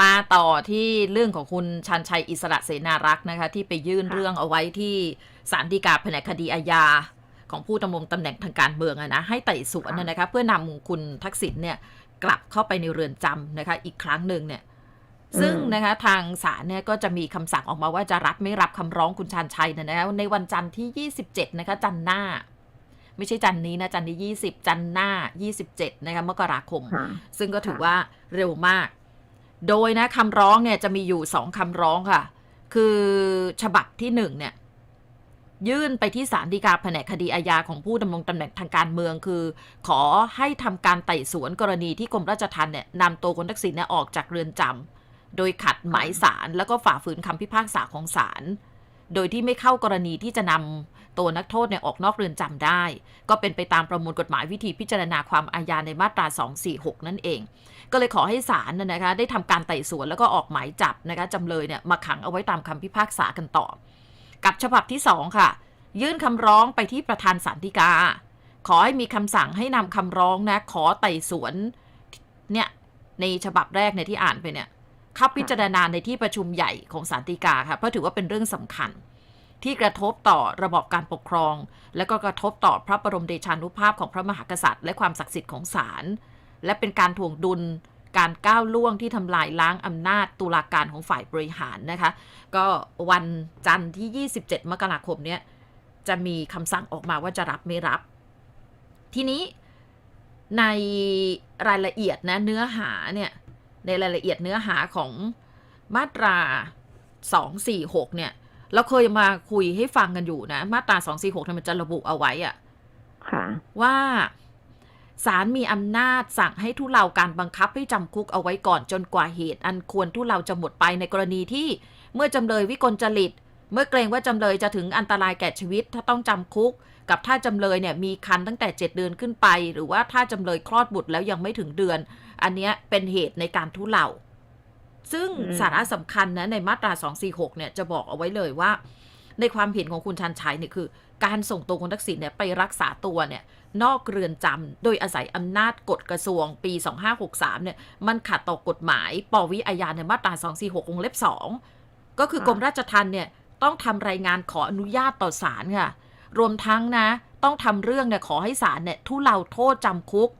มาต่อที่เรื่องของคุณชันชัยอิสระเสนารักษ์นะคะ ที่ไปยื่นค่ะเรื่องเอาไว้ที่ศาลฎีกาแผนกคดีอาญาของผู้ดำรงตำแหน่งทางการเมืองอะนะให้ไต่สวนนะนะคะเพื่อนำคุณทักษิณเนี่ยกลับเข้าไปในเรือนจำนะคะ อีกครั้งหนึ่งเนี่ยซึ่งนะคะทางศาลเนี่ยก็จะมีคำสั่งออกมาว่าจะรับไม่รับคำร้องคุณชานชัยเนยนะคะในวันจันทร์ที่ 27 นะคะ จันทร์หน้า ไม่ใช่จันทร์นี้นะ จันทร์ที่ 20 จันทร์หน้า 27 นะคะมกราคมค่ะซึ่งก็ถือค่ะว่าเร็วมาก โดยนะคำร้องเนี่ยจะมีอยู่สองคำร้องค่ะ คือฉบับที่หนึ่งเนี่ยยื่นไปที่ศาลฎีกาแผนกคดีอาญาของผู้ดำรงตำแหน่งทางการเมืองคือ ขอให้ทำการไต่สวนกรณีที่กรมราชทัณฑ์เนี่ยนำตัวคุณทักษิณเนี่ยออกจากเรือนจำโดยขัดหมายสารแล้วก็ฝ่าฝืนคำพิพากษาของศาลโดยที่ไม่เข้ากรณีที่จะนำตัวนักโทษเนี่ยออกนอกเรือนจำได้ ก็เป็นไปตามประมวลกฎหมายวิธีพิจารณาความอาญาในมาตรา 246 นั่นเอง ก็เลยขอให้ศาลนะคะ ได้ทำการไต่สวนแล้วก็ออกหมายจับนะคะจำเลยเนี่ยมาขังเอาไว้ตามคำพิพากษากันต่อ กับฉบับที่ 2 ค่ะ ยื่นคำร้องไปที่ประธานศาลฎีกา ขอให้มีคำสั่งให้นำคำร้องนะขอไต่สวนเนี่ยในฉบับแรกเนี่ยที่อ่านไปเนี่ยเข้าพิจารณาในที่ประชุมใหญ่ของศาลฎีกาค่ะเพราะถือว่าเป็นเรื่องสำคัญ ที่กระทบต่อระบอบการปกครอง และก็กระทบต่อพระบรมเดชานุภาพของพระมหากษัตริย์ และความศักดิ์สิทธิ์ของศาล และเป็นการถ่วงดุลการก้าวล่วงที่ทำลายล้างอำนาจตุลาการของฝ่ายบริหารนะคะ ก็วันจันทร์ที่ 27 มกราคมเนี่ยจะมีคำสั่งออกมาว่าจะรับไม่รับ ทีนี้ในรายละเอียดนะเนื้อหาเนี่ย ในรายละเอียดเนื้อหาของมาตรา 246 เนี่ย เราเคยมาคุยให้ฟังกันอยู่นะ มาตรา 246เนี่ยมันจะระบุเอาไว้อะค่ะว่า ศาลมีอำนาจสั่งให้ทุเลาการบังคับให้จำคุกเอาไว้ก่อนจนกว่าเหตุ อันควรทุเลาจะหมดไปในกรณีที่เมื่อจำเลยวิกลจริต เมื่อเกรงว่าจำเลยจะถึงอันตรายแก่ชีวิตถ้าต้องจำคุก กับถ้าจำเลยเนี่ยมีคันตั้งแต่ 7 เดือนขึ้นไป หรือว่าถ้าจำเลยคลอดบุตรแล้วยังไม่ถึงเดือน อันเนี้ยเป็นเหตุในการทุเลาซึ่งสาระสำคัญนะในมาตรา 246 เนี่ยจะบอกเอาไว้เลยว่า ในความเห็นของคุณชันชัยเนี่ยคือ การส่งตัวคุณทักษิณเนี่ยไปรักษาตัวเนี่ยนอกเรือนจำโดยอาศัยอำนาจกฎกระทรวงปี 2563 เนี่ย มันขัดต่อกฎหมายปวิอาญาในมาตรา 246วงเล็บ 2 ก็คือกรมราชทัณฑ์เนี่ย ต้องทำรายงานขออนุญาตต่อศาลค่ะ รวมทั้งนะ ต้องทำเรื่องเนี่ยขอให้ศาลเนี่ยทุเลาโทษจำคุก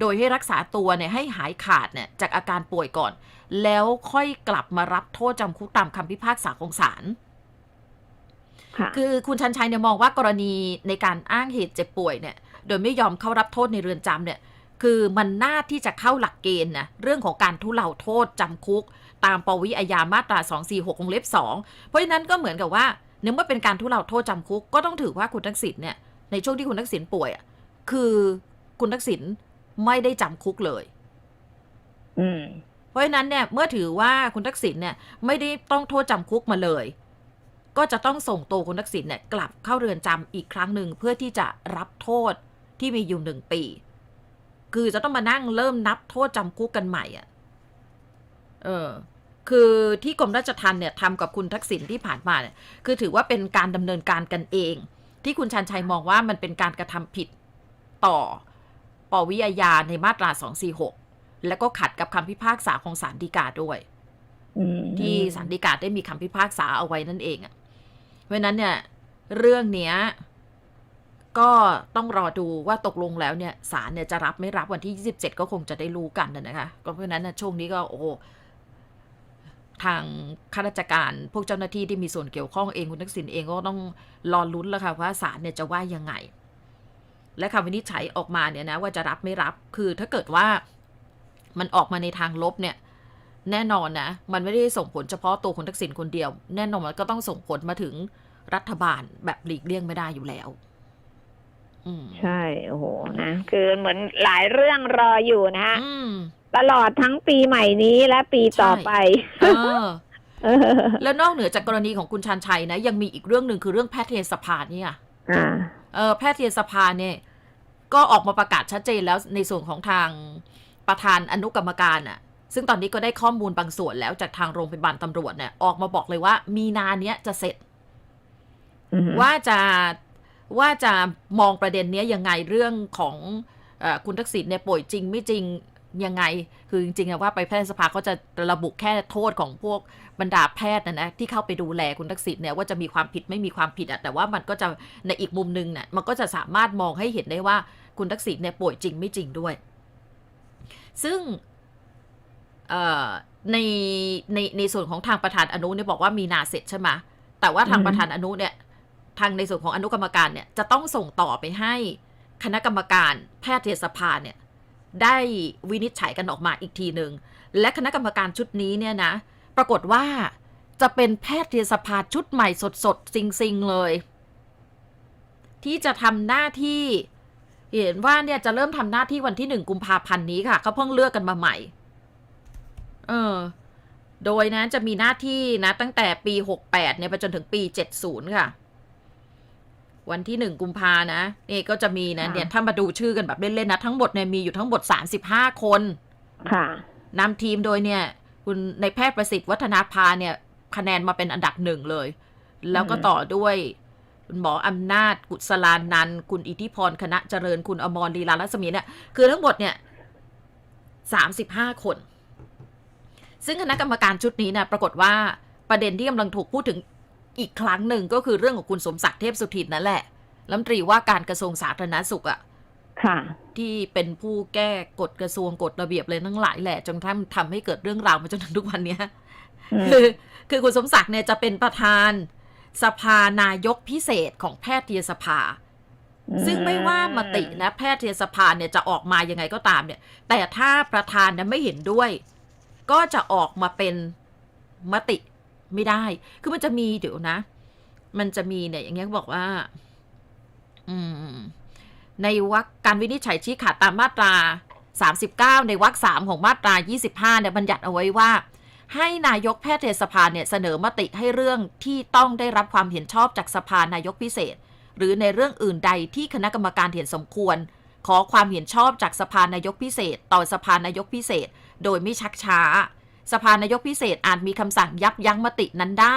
โดยให้รักษาตัวเนี่ยให้หายขาดเนี่ยจากอาการป่วยก่อน แล้วค่อยกลับมารับโทษจำคุกตามคำพิพากษาของศาล ค่ะคือคุณชันชัยเนี่ยมองว่ากรณีในการอ้างเหตุเจ็บป่วยเนี่ย โดยไม่ยอมเข้ารับโทษในเรือนจำเนี่ย คือมันน่าที่จะเข้าหลักเกณฑ์นะเรื่องของการทุเลาโทษจำคุก ตามปวิอาญามาตรา 246วงเล็บ2เพราะฉะนั้นก็เหมือนกับว่าเนื่องเมื่อเป็นการทุเลาโทษจำคุกก็ต้องถือว่าคุณทักษิณเนี่ยในช่วงที่คุณทักษิณป่วยอะคือคุณทักษิณไม่ได้จำคุกเลย อืมเพราะฉะนั้นเนี่ยเมื่อถือว่าคุณทักษิณเนี่ยไม่ได้ต้องโทษจำคุกมาเลย ก็จะต้องส่งตัวคุณทักษิณเนี่ยกลับเข้าเรือนจำอีกครั้งหนึ่งเพื่อที่จะรับโทษที่มีอยู่หนึ่งปี คือจะต้องมานั่งเริ่มนับโทษจำคุกกันใหม่อะ เออ คือที่กรมราชทัณฑ์เนี่ยทำกับคุณทักษิณที่ผ่านมาเนี่ย คือถือว่าเป็นการดำเนินการกันเอง ที่คุณชันชัยมองว่ามันเป็นการกระทำผิดต่อปวิอาญาในมาตรา 246 แล้วก็ขัดกับคำพิพากษาของศาลฎีกาด้วยอืมที่ศาลฎีกาได้มีคำพิพากษาเอาไว้นั่นเองอะ่ะ เพราะนั้นเนี่ยเรื่องเนี้ยก็ต้องรอดูว่าตกลงแล้วเนี่ยศาลเนี่ยจะรับไม่รับวันที่ 27 ก็คงจะได้รู้กันนะนะคะก็เพราะฉะนั้นนะช่วงนี้ก็โอ้ทางข้าราชการพวกเจ้าหน้าที่ที่มีส่วนเกี่ยวข้องเองคุณทักษิณเองก็ต้องรอลุ้นแล้วค่ะว่าศาลเนี่ยจะว่ายังไง และคำวินิจฉัยออกมาเนี่ยนะว่าจะรับไม่รับคือถ้าเกิดว่ามันออกมาในทางลบเนี่ย แน่นอนนะ มันไม่ได้ส่งผลเฉพาะตัวคุณทักษิณคนเดียว แน่นอนมันก็ต้องส่งผลมาถึง รัฐบาลแบบหลีกเลี่ยงไม่ได้อยู่แล้วอืมใช่ โอ้โหนะคือเหมือนหลายเรื่องรออยู่นะฮะอืมตลอดทั้งปีใหม่นี้และปีต่อไปเออเออแล้วนอกเหนือจากกรณีของคุณชันชัยนะ ยังมีอีกเรื่องหนึ่งคือเรื่องแพทยสภาเนี่ยอ่าเออแพทยสภาเนี่ย ก็ออกมาประกาศชัดเจนแล้วในส่วนของทางประธานอนุกรรมการอะซึ่งตอนนี้ก็ได้ข้อมูลบางส่วนแล้วจากทางโรงพยาบาลตำรวจเนี่ยออกมาบอกเลยว่ามีนาเนี้ยจะเสร็จอืม ว่าจะว่าจะมองประเด็นเนี้ยยังไงเรื่องของอคุณทักษิณเนี่ยป่วยจริงไม่จริงยังไง คือจริงๆอะว่าไปแพทยสภาเขาจะระบุแค่โทษของพวกบรรดาแพทย์นะนะที่เข้าไปดูแลคุณทักษิณเนี่ยว่าจะมีความผิดไม่มีความผิดอะแต่ว่ามันก็จะในอีกมุมหนึงเนี่ยมันก็จะสามารถมองให้เห็นได้ว่าคุณทักษิณเนี่ยป่วยจริงไม่จริงด้วย ซึ่งในในในส่วนของทางประธานอนุเนี่ยบอกว่ามีนาเสร็จใช่ไหมแต่ว่าทางประธานอนุเนี่ย ทางในส่วนของอนุกรรมการเนี่ยจะต้องส่งต่อไปให้คณะกรรมการแพทยสภาเนี่ยได้วินิจฉัยกันออกมาอีกทีหนึ่งและคณะกรรมการชุดนี้เนี่ยนะ ปรากฏว่าจะเป็นแพทยสภาชุดใหม่สดๆซิงๆเลย ที่จะทำหน้าที่เห็นว่าเนี่ยจะเริ่มทำหน้าที่วันที่หนึ่งกุมภาพันธ์นี้ค่ะเขาเพิ่งเลือกกันมาใหม่ เออ โดยนะจะมีหน้าที่นะตั้งแต่ปี 68เนี่ยไปจนถึงปี 70 ค่ะ วันที่หนึ่งกุมภานะนี่ก็จะมีนะค่ะเนี่ยถ้ามาดูชื่อกันแบบเล่นๆนะ ทั้งหมดเนี่ยมีอยู่ทั้งหมด 35 คนค่ะนำทีมโดยเนี่ย คุณในแพทย์ประสิทธิ์วัฒนาภาเนี่ยคะแนนมาเป็นอันดับหนึ่งเลย แล้วก็อืมต่อด้วยคุณหมออำนาจกุศลานันท์คุณอิทธิพรคณะเจริญคุณอมรลีลาลัศมีเนี่ยคือทั้งหมดเนี่ยสามสิบห้าคน ซึ่งคณะกรรมการชุดนี้นะปรากฏว่าประเด็นที่กำลังถูกพูดถึง อีกครั้งหนึ่งก็คือเรื่องของคุณสมศักดิ์เทพสุทินนั่นแหละรัฐมนตรีว่าการกระทรวงสาธารณสุขอะค่ะ ที่เป็นผู้แก้กฎกระทรวงกฎระเบียบเลยทั้งหลายแหละ จนทำทำให้เกิดเรื่องราวมาจนถึงทุกวันเนี้ยอืมคือคือคุณสมศักดิ์เนี่ยจะเป็นประธานสภานายกพิเศษของแพทยสภา ซึ่งไม่ว่ามตินะแพทยสภาเนี่ยจะออกมายังไงก็ตามเนี่ย แต่ถ้าประธานเนี่ยไม่เห็นด้วย ก็จะออกมาเป็นมติ ไม่ได้ คือมันจะมีเดี๋ยวนะ มันจะมีเนี่ย อย่างเงี้ยบอกว่า อืม ในวรรคการวินิจฉัยชี้ขาดตามมาตรา 39 ในวรรคสามของมาตรา 25เนี่ยบัญญัติเอาไว้ว่า ให้นายกแพทยสภาเนี่ยเสนอมติให้เรื่องที่ต้องได้รับความเห็นชอบจากสภานายกพิเศษ หรือในเรื่องอื่นใดที่คณะกรรมการเห็นสมควร ขอความเห็นชอบจากสภานายกพิเศษ ต่อสภานายกพิเศษ โดยไม่ชักช้า สภานายกพิเศษอาจมีคำสั่งยับยั้งมตินั้นได้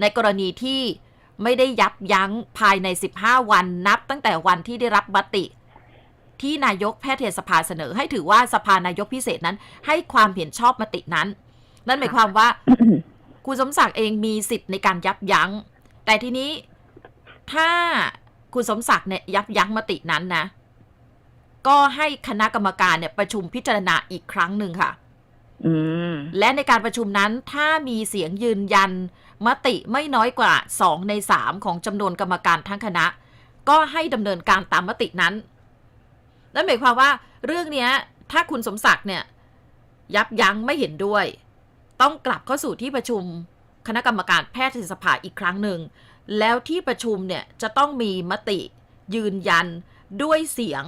ในกรณีที่ไม่ได้ยับยั้งภายใน 15 วันนับตั้งแต่วันที่ได้รับมติ ที่นายกแพทยสภาเสนอ ให้ถือว่าสภานายกพิเศษนั้น ให้ความเห็นชอบมตินั้น นั่นหมายความว่าคุณสมศักดิ์เองมีสิทธิ์ในการยับยั้ง แต่ทีนี้ถ้าคุณสมศักดิ์เนี่ยยับยั้งมตินั้นนะ ก็ให้คณะกรรมการเนี่ยประชุมพิจารณาอีกครั้งหนึ่งค่ะ และในการประชุมนั้นถ้ามีเสียงยืนยัน มติไม่น้อยกว่า 2 ใน 3 ของจำนวนกรรมการทั้งคณะ ก็ให้ดำเนินการตามมตินั้น นั่นหมายความว่าเรื่องนี้ถ้าคุณสมศักดิ์เนี่ย ยับยั้งไม่เห็นด้วย ต้องกลับเข้าสู่ที่ประชุมคณะกรรมการแพทยสภาอีกครั้งหนึ่ง แล้วที่ประชุมเนี่ยจะต้องมีมติยืนยันด้วยเสียง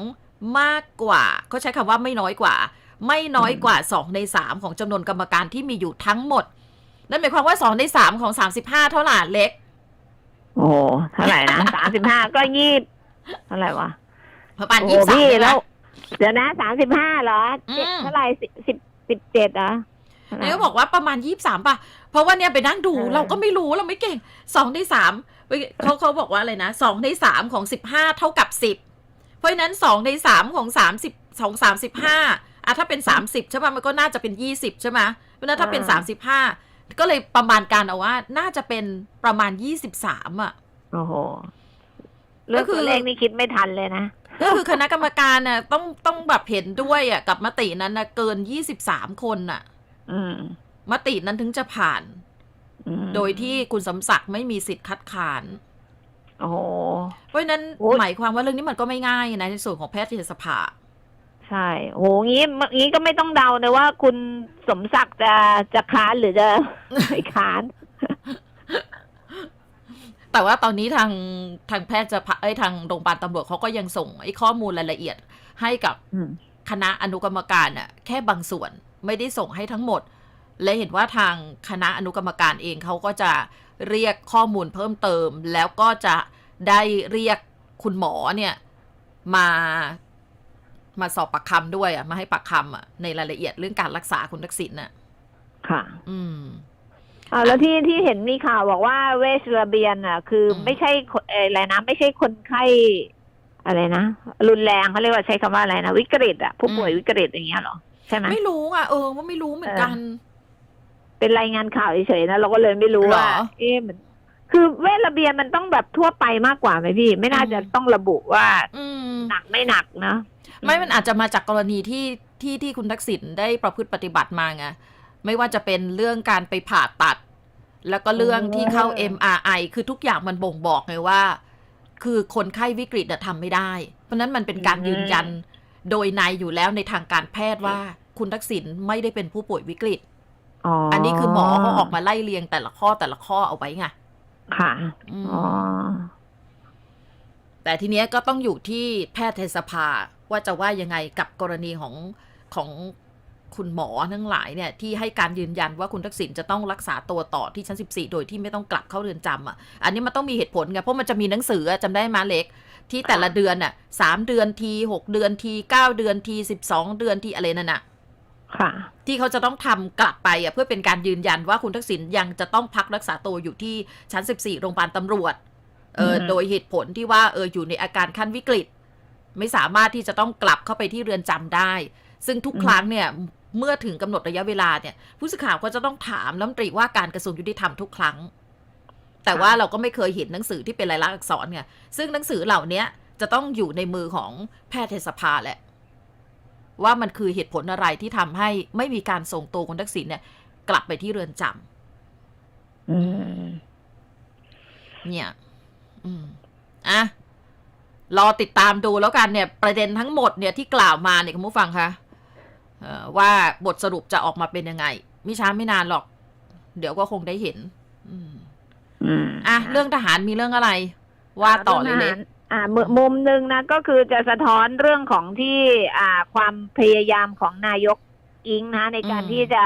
มากกว่าเขาใช้คำว่าไม่น้อยกว่า ไม่น้อยกว่า 2 ใน 3 ของจำนวนกรรมการที่มีอยู่ทั้งหมด นั่นหมายความว่า 2 ใน 3 ของ 35 เท่าไหร่เล็ก โอ้เท่าไหร่นะสามสิบห้าก็ยี่สิบเท่าไหร่วะประมาณโอ้ยี่สิบสามพี่ใช่ไหมแล้วเดี๋ยวนะสามสิบห้าเหรออืม เท่าไหร่สิบสิบสิบเจ็ดเหรอเท่าไหร่ นายก็บอกว่าประมาณ23ป่ะ เพราะว่าเนี่ยไปนั่งดูเออ เราก็ไม่รู้เราไม่เก่ง2ใน3เขาเขาบอกว่าอะไรนะ2ใน3ของ15เท่ากับ10เพราะฉะนั้น2ใน3ของ30ของ35 อะถ้าเป็น 30 ใช่ป่ะ มันก็น่าจะเป็น 20 ใช่ไหมเพราะฉะนั้นถ้าเป็น 35 ก็เลยประมาณการเอาว่า น่าจะเป็นประมาณ 23 อะ โอ้โหเรื่องก็คือตัวเลขนี่คิดไม่ทันเลยนะ ก็คือคณะกรรมการน่ะต้องต้องแบบเห็นด้วยอะกับมตินั้นนะเกิน 23 คนน่ะอืมมตินั้นถึงจะผ่านอืมโดยที่คุณสมศักดิ์ไม่มีสิทธิ์คัดค้านโอ้โหเพราะฉะนั้นโอ๊ยหมายความว่าเรื่องนี้มันก็ไม่ง่ายนะในส่วนของแพทยสภา ใช่โหงี้งี้ก็ไม่ต้องเดานะว่าคุณสมศักดิ์จะจะค้านหรือจะไม่ค้าน แต่ว่าตอนนี้ทางทางแพทย์จะไอ้ยทางโรงพยาบาลตำรวจเขาก็ยังส่งไอ้ข้อมูลรายละเอียดให้กับอืมคณะอนุกรรมการน่ะแค่บางส่วนไม่ได้ส่งให้ทั้งหมด และเห็นว่าทางคณะอนุกรรมการเองเขาก็จะเรียกข้อมูลเพิ่มเติม แล้วก็จะได้เรียกคุณหมอเนี่ยมา มาสอบปากคำด้วยอะ มาให้ปากคำอะในรายละเอียดเรื่องการรักษาคุณทักษิณน่ะ ค่ะ อืมอ่าแล้วที่ที่เห็นมีข่าวบอกว่าเวชระเบียนอะ คืออม ไม่ใช่คนเอ่ออะไรนะไม่ใช่คนไข้อะไรนะรุนแรงเขาเรียกว่าใช้คำว่าอะไรนะวิกฤตอะผู้ป่วยวิกฤตอย่างเงี้ยเหรอใช่ไหม ไม่รู้อะเออว่าไม่รู้เหมือนกัน เป็นรายงานข่าวเฉยๆนะเราก็เลยไม่รู้ว่า เหรอ เอ๊ะมัน คือเวทระเบียนมันต้องแบบทั่วไปมากกว่าไหมพี่ ไม่น่าอืมจะต้องระบุว่าอืมหนักไม่หนักนะไม่มันอาจจะมาจากกรณีที่ที่ที่คุณทักษิณได้ประพฤติปฏิบัติมาไงไม่ว่าจะเป็นเรื่องการไปผ่าตัด แล้วก็เรื่องที่เข้า MRI คือทุกอย่างมันบ่งบอกไงว่า คือคนไข้วิกฤตอะทำไม่ได้ เพราะฉะนั้นมันเป็นการยืนยันโดยในอยู่แล้วในทางการแพทย์ว่า คุณทักษิณไม่ได้เป็นผู้ป่วยวิกฤตอ๋ออัอันนี้คือหมอเขาออกมาไล่เรียงแต่ละข้อแต่ละข้อเอาไว้ไง ค่ะอืมอ๋อ แต่ทีเนี้ยก็ต้องอยู่ที่แพทยสภาว่าจะว่ายังไงกับกรณีของของคุณหมอทั้งหลายเนี่ยที่ให้การยืนยันว่าคุณทักษิณจะต้องรักษาตัวต่อที่ชั้น 14 โดยที่ไม่ต้องกลับเข้าเรือนจำอะ อันนี้มันต้องมีเหตุผลไงเพราะมันจะมีหนังสืออะจำได้มาเล็ก ที่แต่ละเดือนน่ะสามเดือนทีหกเดือนทีเก้าเดือนทีสิบสองเดือนทีอะไรนั่นน่ะ ค่ะ ที่เขาจะต้องทำกลับไปอะเพื่อเป็นการยืนยันว่าคุณทักษิณยังจะต้องพักรักษาตัวอยู่ที่ชั้น 14 โรงพยาบาลตำรวจเอออืมโดยเหตุผลที่ว่าเอออยู่ในอาการขั้นวิกฤต ไม่สามารถที่จะต้องกลับเข้าไปที่เรือนจำได้ ซึ่งทุกครั้งเนี่ยเมื่อถึงกำหนดระยะเวลาเนี่ย ผู้สื่อข่าวก็จะต้องถามรัฐมนตรีว่าการกระทรวงยุติธรรมทุกครั้ง แต่ว่าเราก็ไม่เคยเห็นหนังสือที่เป็นลายลักษณ์อักษรไงซึ่งหนังสือเหล่าเนี้ยจะต้องอยู่ในมือของแพทยสภาแหละ ว่ามันคือเหตุผลอะไรที่ทำให้ไม่มีการส่งตัวคุณทักษิณเนี่ย กลับไปที่เรือนจำอืมเนี่ย อืมอะรอติดตามดูแล้วกันเนี่ย ประเด็นทั้งหมดเนี่ยที่กล่าวมาเนี่ยคุณผู้ฟังคะเอ่อว่าบทสรุปจะออกมาเป็นยังไง ไม่ช้าไม่นานหรอก เดี๋ยวก็คงได้เห็น อืมอืมอะเรื่องทหารมีเรื่องอะไร ว่าต่อเลยเล็ก อ่ามุมุมหนึ่งนะก็คือจะสะท้อนเรื่องของที่อ่าความพยายามของนายกอิงนะ ในการอืมที่จะ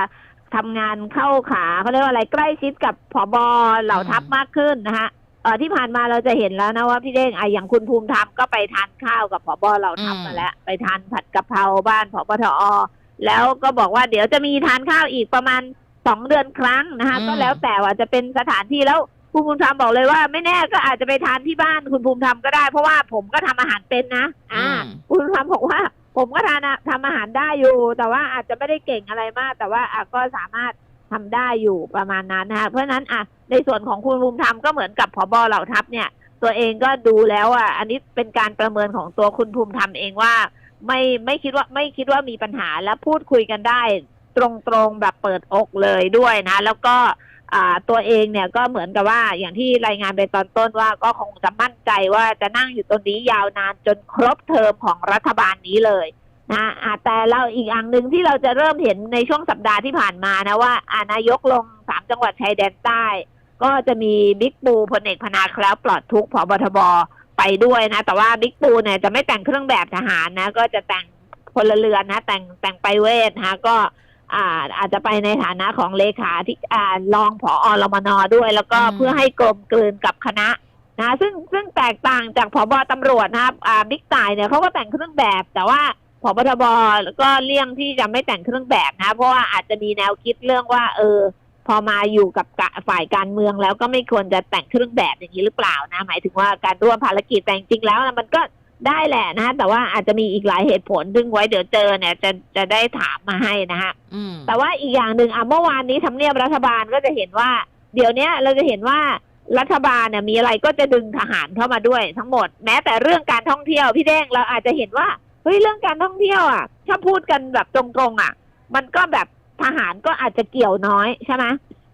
ทำงานเข้าขาเขาเรียกว่าอะไรใกล้ชิดกับผบเหล่าทัพอืมมากขึ้นนะฮะเออที่ผ่านมาเราจะเห็นแล้วนะว่าพี่เด้งอะอย่างคุณภูมิธรรมก็ไปทานข้าวกับผบเหล่าทัพมาแล้ว ไปทานผัดกะเพราบ้านผบทอ แล้วก็บอกว่าเดี๋ยวจะมีทานข้าวอีกประมาณสองเดือนครั้งนะคะก็แล้วแต่ว่าจะเป็นสถานที่แล้ว คุณภูมิธรรมบอกเลยว่า ไม่แน่ก็อาจจะไปทานที่บ้านคุณภูมิธรรมก็ได้ เพราะว่าผมก็ทำอาหารเป็นนะ อ่า อืม คุณภูมิธรรมบอกว่า ผมก็ทานอะทำอาหารได้อยู่ แต่ว่าอาจจะไม่ได้เก่งอะไรมาก แต่ว่าอะก็สามารถทำได้อยู่ประมาณนั้นนะคะเพราะฉะนั้นอะในส่วนของคุณภูมิธรรมก็เหมือนกับผบเหล่าทัพเนี่ย ตัวเองก็ดูแล้วอะอันนี้เป็นการประเมินของตัวคุณภูมิธรรมเองว่า ไม่ไม่คิดว่าไม่คิดว่ามีปัญหาและพูดคุยกันได้ ตรงๆแบบเปิดอกเลยด้วยนะ แล้วก็อ่า ตัวเองเนี่ยก็เหมือนกับว่าอย่างที่รายงานไปตอนต้นว่าก็คงจะมั่นใจว่าจะนั่งอยู่ตรงนี้ยาวนานจนครบเทอมของรัฐบาลนี้เลยนะแต่เราอีกอันหนึ่งที่เราจะเริ่มเห็นในช่วงสัปดาห์ที่ผ่านมานะว่าอานายกลงสามจังหวัดชายแดนใต้ ก็จะมีบิ๊กปูพลเอกพนาแคล้วปลอดทุกข์ผบทบไปด้วยนะ แต่ว่าบิ๊กปูเนี่ยจะไม่แต่งเครื่องแบบทหารนะ ก็จะแต่งพลเรือนนะ แต่งแต่งไปเวทนะก็ อ่าอาจจะไปในฐานะของเลขาที่อ่ารองผอรมนด้วย แล้วก็อืม เพื่อให้กลมกลืนกับคณะนะซึ่งซึ่งแตกต่างจากผบตำรวจนะครับอ่าบิ๊กต่ายเนี่ยเขาก็แต่งเครื่องแบบ แต่ว่าผบทบก็เลี่ยงที่จะไม่แต่งเครื่องแบบนะ เพราะว่าอาจจะมีแนวคิดเรื่องว่า เออ พอมาอยู่กับกะฝ่ายการเมืองแล้วก็ไม่ควรจะแต่งเครื่องแบบอย่างนี้หรือเปล่านะ หมายถึงว่าการร่วมภารกิจแต่จริงๆแล้วนะมันก็ ได้แหละนะแต่ว่าอาจจะมีอีกหลายเหตุผลซึ่งไว้เดี๋ยวเจอเนี่ย จะจะได้ถามมาให้นะฮะอืมแต่ว่าอีกอย่างหนึ่งอะเมื่อวานนี้ทำเนียบรัฐบาลก็จะเห็นว่า เดี๋ยวเนี้ยเราจะเห็นว่ารัฐบาลเนี่ยมีอะไรก็จะดึงทหารเข้ามาด้วยทั้งหมด แม้แต่เรื่องการท่องเที่ยวพี่เด้งเราอาจจะเห็นว่าเฮ้ยเรื่องการท่องเที่ยวอะถ้าพูดกันแบบตรงๆอะ มันก็แบบทหารก็อาจจะเกี่ยวน้อยใช่ไหม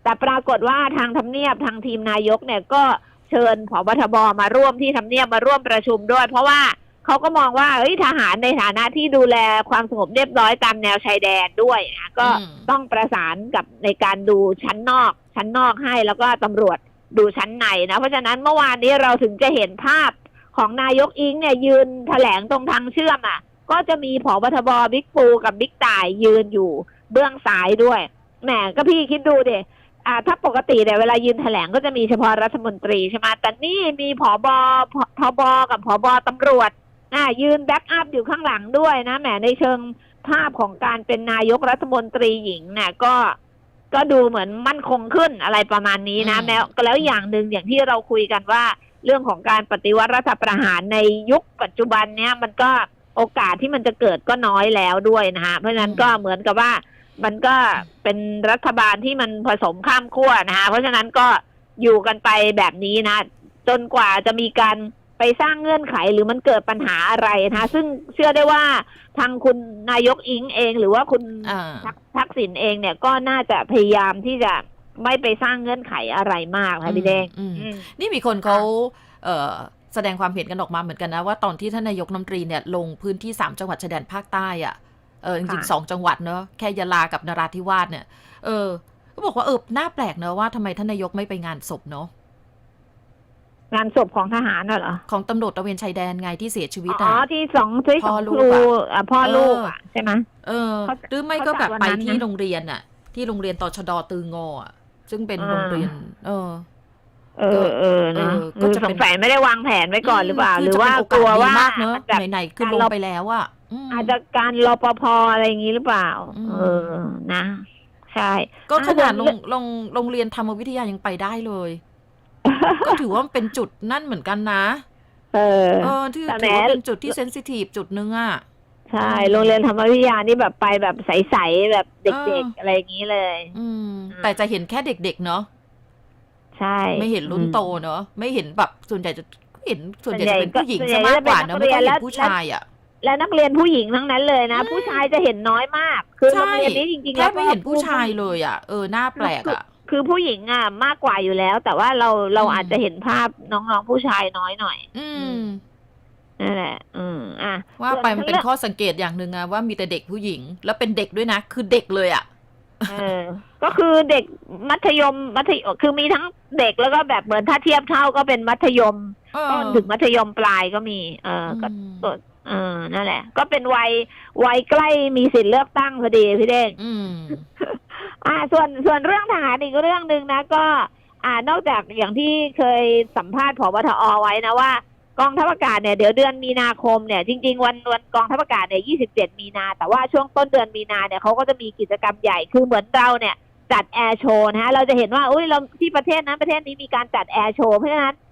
แต่ปรากฏว่าทางทำเนียบทางทีมนายกเนี่ยก็ เชิญผบทบมาร่วมที่ทำเนียบมาร่วมประชุมด้วย เพราะว่าเขาก็มองว่าเฮ้ยทหารในฐานะที่ดูแลความสงบเรียบร้อยตามแนวชายแดนด้วยนะก็อืมต้องประสานกับในการดูชั้นนอก ชั้นนอกให้แล้วก็ตำรวจดูชั้นในนะเพราะฉะนั้นเมื่อวานนี้เราถึงจะเห็นภาพของนายกอิงเนี่ยยืนแถลงตรงทางเชื่อมอะ ก็จะมีผบทบบิ๊กปูกับบิ๊กต่ายยืนอยู่เบื้องซ้ายด้วยแหมก็พี่คิดดูดิ อ่าถ้าปกติเนี่ยเวลายืนแถลงก็จะมีเฉพาะรัฐมนตรีใช่ไหมแต่นี่มีผบทบกับผบตำรวจอ่ายืนแบ็กอัพอยู่ข้างหลังด้วยนะแหมในเชิงภาพของการเป็นนายกรัฐมนตรีหญิงเนี่ยก็ก็ดูเหมือนมั่นคงขึ้นอะไรประมาณนี้นะอืมแม้แล้วอย่างหนึ่งอย่างที่เราคุยกันว่า เรื่องของการปฏิวัติรัฐประหารในยุคปัจจุบันเนี่ยมันก็โอกาสที่มันจะเกิดก็น้อยแล้วด้วยนะฮะเพราะฉะนั้นอืมก็เหมือนกับว่า มันก็เป็นรัฐบาลที่มันผสมข้ามขั้วนะฮะเพราะฉะนั้นก็อยู่กันไปแบบนี้นะ จนกว่าจะมีการไปสร้างเงื่อนไขหรือมันเกิดปัญหาอะไรนะซึ่งเชื่อได้ว่าทางคุณนายกอิงเอง หรือว่าคุณอ่าทักทักษิณเองเนี่ยก็น่าจะพยายามที่จะไม่ไปสร้างเงื่อนไขอะไรมากค่ะพี่แดงอืมอืมนี่มีคนเขาเอ่อแสดงความเห็นกันออกมาเหมือนกันนะว่าตอนที่ท่านนายกน้ำตรีเนี่ยลงพื้นที่สามจังหวัดชายแดนภาคใต้อะ เออจริงค่ะๆสองจังหวัดเนอะแค่ยะลากับนราธิวาสเนี่ย เออ ก็บอกว่าเออน่าแปลกเนอะว่าทำไมท่านนายกไม่ไปงานศพเนอะงานศพของทหารน่ะเหรอ ของตำรวจตระเวนชายแดนไงที่เสียชีวิตอ๋ออะที่สองที่พ่สอองลูคกรูอะอะพ่อเออลูกอะใช่ไหมเออเขาหรือไม่ก็แบบเขาจัดวันไปนั้นที่นะโรงเรียนอะที่โรงเรียนตชดตืองออะซึ่งเป็นอ่าโรงเรียน เออ เออเออนะเออก็คือจะสเป็นงสัยไม่ได้วางแผนไว้ก่อนหรือเปล่าคืหรือจะว่าเป็นโกลัวว่าดีมากเนอะมันแบบไหนๆคือลงไปแล้วอะ ม อาจจะการรปภอะไรอย่างนี้หรือเปล่า อืม เออนะ ใช่ก็ขนาดอ่าโรงโรงโรงเรียนธรรมวิทยายังไปได้เลย ก็ถือว่ามันเป็นจุดนั่นเหมือนกันนะ เออ เออที่แต่ถือว่าแม้เป็นจุดที่เซนซิทีฟจุดนึงอะ ใช่อืมโรงเรียนธรรมวิทยานี่แบบไปแบบใสๆแบบเด็กเออๆอะไรอย่างนี้เลยอืมอืม แต่จะเห็นแค่เด็กๆเนาะใช่ไม่เห็นรุ่นอืมโตเนาะไม่เห็นแบบส่วนใหญ่จะเห็นส่วนใหญ่ส่วนใหญ่จะเป็นผู้หญิงก็ส่ซะวนใหญ่มากกว่าจะเนอะเป็นไม่ค่อยนัเห็กนเรียนผู้ชายอะ และนักเรียนผู้หญิงทั้งนั้นเลยนะอืมผู้ชายจะเห็นน้อยมาก คือใช่โรงเรียนนี้จริงๆแค่แล้วไม่เห็นผู้ชายเลยอะเออหน้าแปลกอะ คือผู้หญิงอะมากกว่าอยู่แล้ว แต่ว่าเราเราอืม อาจจะเห็นภาพน้องๆผู้ชายน้อยหน่อยอืม นั่นแหละอืมอะว่าไปมันเป็นส่วข้อสังเกตอย่างหนึ่งอะว่ามีแต่เด็กผู้หญิง แล้วเป็นเด็กด้วยนะ คือเด็กเลยอะเออก็คือเด็กมัธยมมัธยมคือมีทั้งเด็กแล้วก็แบบเหมือนถ้าเทียบเท่าก็เป็นมัธยมเออต้นถึงมัธยมปลายก็มี เออก็ อืม ส่วน เออนั่นแหละ ก็เป็นวัยวัยใกล้มีสิทธิ์เลือกตั้งพอดีพี่เด้งอืมอ่า ส่วนส่วนเรื่องทหารอีกเรื่องหนึ่งนะก็ อ่านอกจากอย่างที่เคยสัมภาษณ์ผบทอไว้นะว่ากองทัพอากาศเนี่ยเดี๋ยวเดือนมีนาคมเนี่ยจริง ๆ วันวันกองทัพอากาศเนี่ย 27 มีนา แต่ว่าช่วงต้นเดือนมีนาเนี่ยเขาก็จะมีกิจกรรมใหญ่คือเหมือนเราเนี่ยจัดแอร์โชว์นะฮะเราจะเห็นว่าอุ้ยเราที่ประเทศนั้นประเทศนี้มีการจัดแอร์โชว์เพราะฉะนั้นอ่า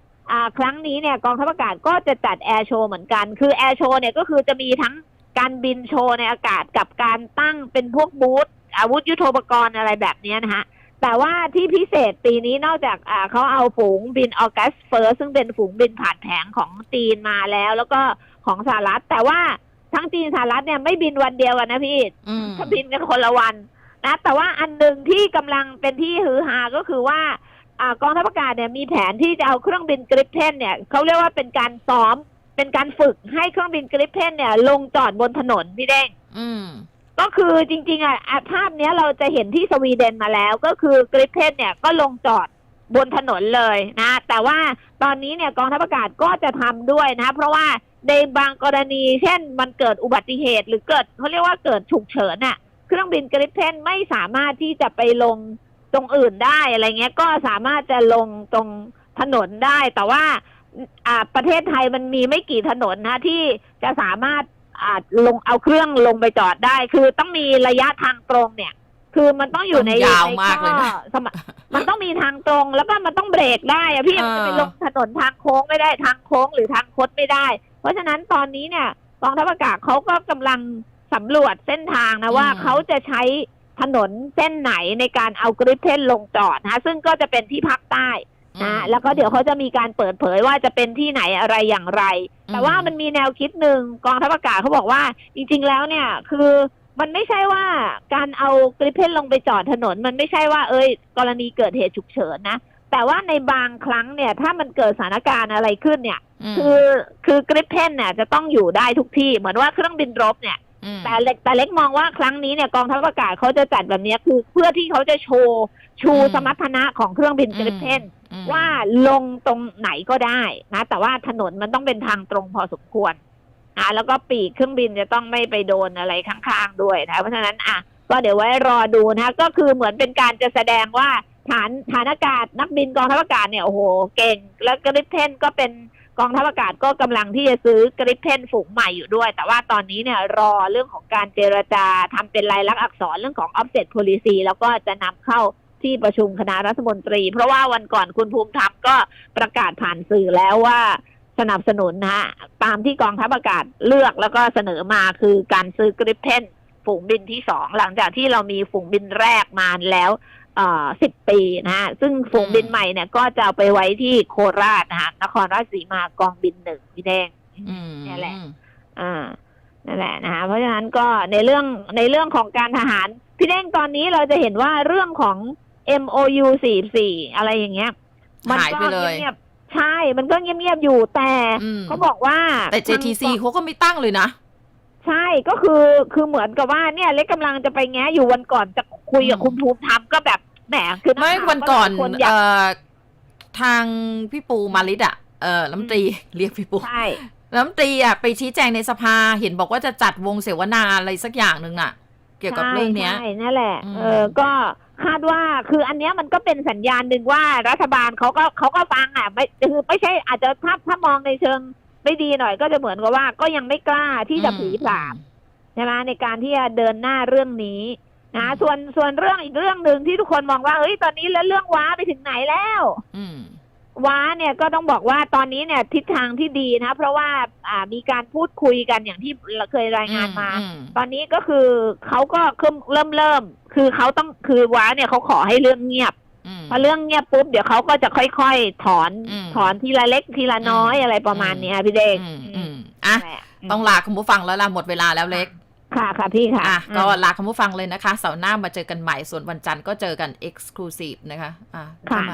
ครั้งนี้เนี่ยกองทัพอากาศก็จะจัดแอร์โชว์เหมือนกัน คือแอร์โชว์เนี่ยก็คือจะมีทั้งการบินโชว์ในอากาศกับการตั้งเป็นพวกบูธอาวุธยุโทโธปกรณ์อะไรแบบเนี้ยนะฮะแต่ว่าที่พิเศษปีนี้นอกจากอ่าเขาเอาฝูงบินออกัสเฟิร์ซึ่งเป็นฝูงบินผ่านแผงของจีนมาแล้ว แล้วก็ของสหรัฐ แต่ว่าทั้งจีนสหรัฐเนี่ยไม่บินวันเดียวกันนะพี่อืมถ้าบินกันคนละวันนะแต่ว่าอันหนึ่งที่กำลังเป็นที่ฮือฮาก็คือว่าอ่า กองทัพอากาศเนี่ยมีแผนที่จะเอาเครื่องบินกริปเพนเนี่ยเขาเรียกว่าเป็นการซ้อม เป็นการฝึกให้เครื่องบินกริปเพนเนี่ย ลงจอดบนถนนพี่เด้งอืมก็คือจริงๆอะอะภาพเนี้ยเราจะเห็นที่สวีเดนมาแล้ว ก็คือกริปเพนเนี่ยก็ลงจอดบนถนนเลยนะ แต่ว่าตอนนี้เนี่ยกองทัพอากาศก็จะทำด้วยนะ เพราะว่าในบางกรณี เช่น มันเกิดอุบัติเหตุหรือเกิดเขาเรียกว่าเกิดฉุกเฉินน่ะ เครื่องบินกริปเพนไม่สามารถที่จะไปลง ตรงอื่นได้อะไรเงี้ย ก็สามารถจะลงตรงถนนได้ แต่ว่าอ่าประเทศไทยมันมีไม่กี่ถนนนะที่จะสามารถอ่าลงเอาเครื่องลงไปจอดได้ คือต้องมีระยะทางตรงเนี่ย คือมันต้องอยู่ในต้องยาวในมากเลยนะข้อสมมันต้องมีทางตรงแล้วก็มันต้องเบรกได้อะพี่เออมันจะไปลงถนนทางโค้งไม่ได้ทางโค้งหรือทางคดไม่ได้ เพราะฉะนั้นตอนนี้เนี่ยกองทัพอากาศเขาก็กำลังสำรวจเส้นทางนะว่าเขาจะใช้ ถนนเส้นไหนในการเอากริปเพนลงจอดนะซึ่งก็จะเป็นที่ภาคใต้นะแล้วก็เดี๋ยวเขาจะมีการเปิดเผยว่าจะเป็นที่ไหนอะไรอย่างไร แต่ว่ามันมีแนวคิดหนึ่งกองทัพอากาศเขาบอกว่า จริง ๆ แล้วเนี่ยคือมันไม่ใช่ว่าการเอากริปเพนลงไปจอดถนน มันไม่ใช่ว่าเอ้ย กรณีเกิดเหตุฉุกเฉินนะ แต่ว่าในบางครั้งเนี่ย ถ้ามันเกิดสถานการณ์อะไรขึ้นเนี่ยมคือคือกริปเพนเนี่ยจะต้องอยู่ได้ทุกที่ เหมือนว่าเครื่องบินรบเนี่ยม แต่เล็กแต่เล็กมองว่าครั้งนี้เนี่ยกองทัพอากาศเขาจะจัดแบบเนี้ยคือเพื่อที่เขาจะโชว์ชูอืมสมรรถนะของเครื่องบินกริปเพนอืมว่าลงตรงไหนก็ได้นะแต่ว่าถนนมันต้องเป็นทางตรงพอสมควรอะแล้วก็ปีกเครื่องบินจะต้องไม่ไปโดนอะไรข้างๆด้วยนะเพราะฉะนั้นอะก็เดี๋ยวไว้รอดูนะก็คือเหมือนเป็นการจะแสดงว่าฐานฐานอากาศนักบินกองทัพอากาศเนี่ยโอ้โหเก่ง แล้วกริปเพนก็เป็น กองทัพอากาศก็กำลังที่จะซื้อกริปเพนฝูงใหม่อยู่ด้วย แต่ว่าตอนนี้เนี่ยรอเรื่องของการเจรจาทำเป็นลายลักษณ์อักษรเรื่องของ offset policy แล้วก็จะนำเข้าที่ประชุมคณะรัฐมนตรี เพราะว่าวันก่อนคุณภูมิธรรมก็ประกาศผ่านสื่อแล้วว่าสนับสนุนนะตามที่กองทัพอากาศเลือกแล้วก็เสนอมาคือการซื้อกริปเพนฝูงบินที่สองหลังจากที่เรามีฝูงบินแรกมาแล้ว สิบปีนะฮะ ซึ่งฝูงบินใหม่เนี่ยก็จะเอาไปไว้ที่โคราชนะฮะนครราชสีมากองบินหนึ่งพี่แดงอืมเนี่ยแหละ อ่านั่นแหละนะคะเพราะฉะนั้นก็ในเรื่องในเรื่องของการทหาร พี่เด้งตอนนี้เราจะเห็นว่าเรื่องของ MOU 44 อะไรอย่างเงี้ย มัหายก็ไปเลยเงียบๆใช่ มันก็เงียบๆอยู่แต่อืมเขาบอกว่าแต่ทาง JTC เขาก็ไม่ตั้งเลยนะใช่ก็คือคือเหมือนกับว่าเนี่ยเล็กกำลังจะไปแง้อยู่วันก่อนจะคุยกับอืมคุณภูมิธรรมก็แบบ แหมคือไม่ข่าววันก่อนคนอยากเอ่อทางพี่ปูมาลิดอะเออลำตรีเรียกพี่ปู ใช่ลำตรีอะไปชี้แจงในสภาเห็นบอกว่าจะจัดวงเสวนาอะไรสักอย่างหนึ่งน่ะ เกี่ยวกับเรื่องเนี้ยใช่นั่นแหละ อืม เออ ก็คาดว่า คืออันเนี้ยมันก็เป็นสัญญาณหนึ่งว่ารัฐบาลเขาก็เขาก็ฟังอะ ไม่ คือไม่ใช่ อาจจะถ้าถ้ามองในเชิงไม่ดีหน่อย ก็จะเหมือนกับว่า ก็ยังไม่กล้าที่จะผีผลาม ใช่ไหมในการที่จะเดินหน้าเรื่องนี้ นะส่วนส่วนเรื่องอีกเรื่องหนึ่งที่ทุกคนมองว่าเฮ้ยตอนนี้แล้วเรื่องว้าไปถึงไหนแล้วอืมว้าเนี่ยก็ต้องบอกว่าตอนนี้เนี่ยทิศทางที่ดีนะ เพราะว่าอ่ามีการพูดคุยกันอย่างที่เราเคยรายงานมาอืมตอนนี้ก็คือเขาก็เริ่มเริ่มเริ่ม คือเขาต้องคือว้าเนี่ยเขาขอให้เรื่องเงียบอืมพอเรื่องเงียบปุ๊บเดี๋ยวเขาก็จะค่อยๆ ถอนอืมถอนทีละเล็กทีละน้อยอืมอะไรประมาณเนี้ยพี่เด็กอืมอืมอะนั่นแหละต้องลาคุณผู้ฟังแล้วล่ะหมดเวลาแล้วเล็ก ค่ะค่ะพี่ค่ะอะอืมก็ลาคุณผู้ฟังเลยนะคะ เสาร์หน้ามาเจอกันใหม่ ส่วนวันจันทร์ก็เจอกัน Exclusive นะคะ อะใช่ไหม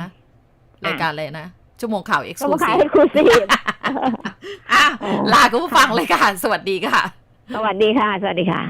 รายการเลยนะ ชั่วโมงข่าวก็มาขาย Exclusive ให้ครูซีฟอะลาคุณผู้ฟังเลยค่ะ สวัสดีค่ะ สวัสดีค่ะ สวัสดีค่ะ